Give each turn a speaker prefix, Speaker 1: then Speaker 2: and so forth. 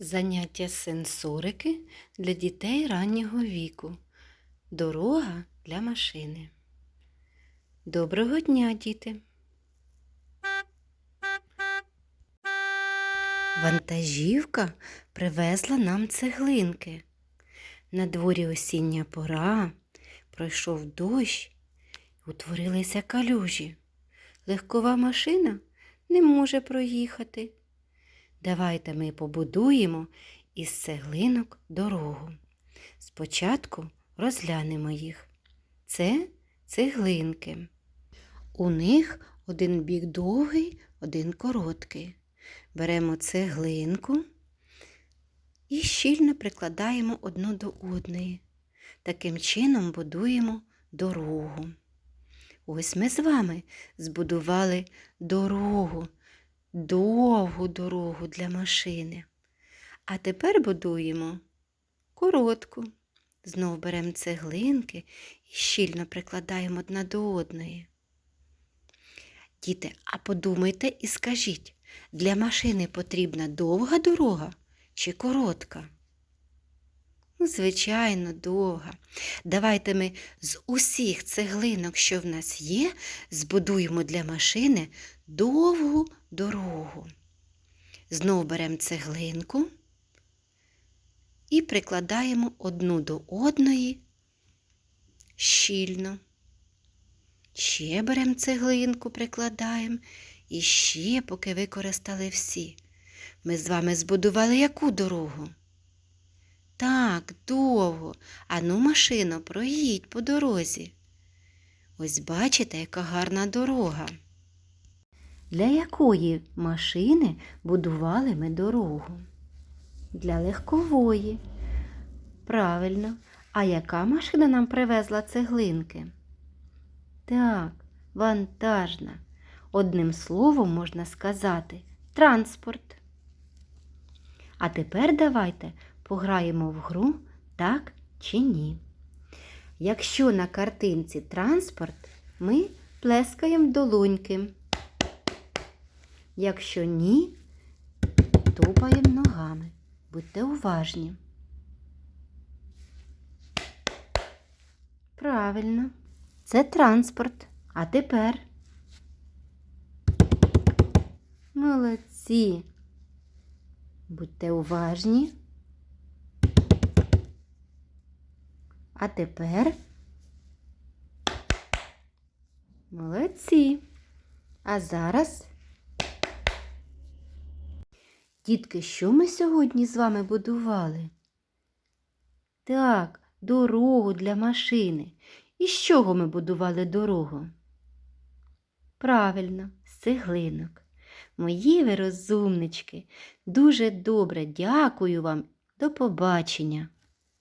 Speaker 1: Заняття сенсорики для дітей раннього віку. Дорога для машини. Доброго дня, діти! Вантажівка привезла нам цеглинки. На дворі осіння пора, пройшов дощ, утворилися калюжі. Легкова машина не може проїхати. Давайте ми побудуємо із цеглинок дорогу. Спочатку розглянемо їх. Це цеглинки. У них один бік довгий, один короткий. Беремо цеглинку і щільно прикладаємо одну до одної. Таким чином будуємо дорогу. Ось ми з вами збудували дорогу довгу дорогу для машини. А тепер будуємо коротку. Знов беремо цеглинки і щільно прикладаємо одна до одної. Діти, а подумайте і скажіть, для машини потрібна довга дорога чи коротка? Ну, Звичайно, довга. Давайте ми з усіх цеглинок, що в нас є, збудуємо для машини довгу дорогу. Знов беремо цеглинку і прикладаємо одну до одної щільно. Ще беремо цеглинку, прикладаємо і ще, поки використали всі. Ми з вами збудували яку дорогу? Так, довго. Ану, машино, проїдь по дорозі. Ось бачите, яка гарна дорога. Для якої машини будували ми дорогу? Для легкової. Правильно. А яка машина нам привезла цеглинки? Так, вантажна. Одним словом можна сказати транспорт. А тепер давайте пограємо в гру так чи ні. Якщо на картинці транспорт, ми плескаємо долоньки. Якщо ні, тупаємо ногами. Будьте уважні. Правильно, це транспорт. А тепер. Молодці. Будьте уважні. А тепер молодці. А зараз, дітки, що ми сьогодні з вами будували? Так, дорогу для машини. І з чого ми будували дорогу? Правильно, з цеглинок. Мої ви розумнички, дуже добре дякую вам. До побачення.